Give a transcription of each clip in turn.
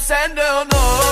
sen de unut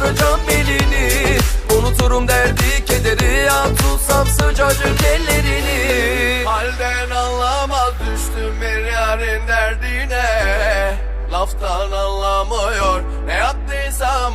saracağım belini. Unuturum derdi kederi At tutsam sıcacık ellerini. Halden anlamaz düştüm bir yarın derdine. Laftan anlamıyor ne yaptıysam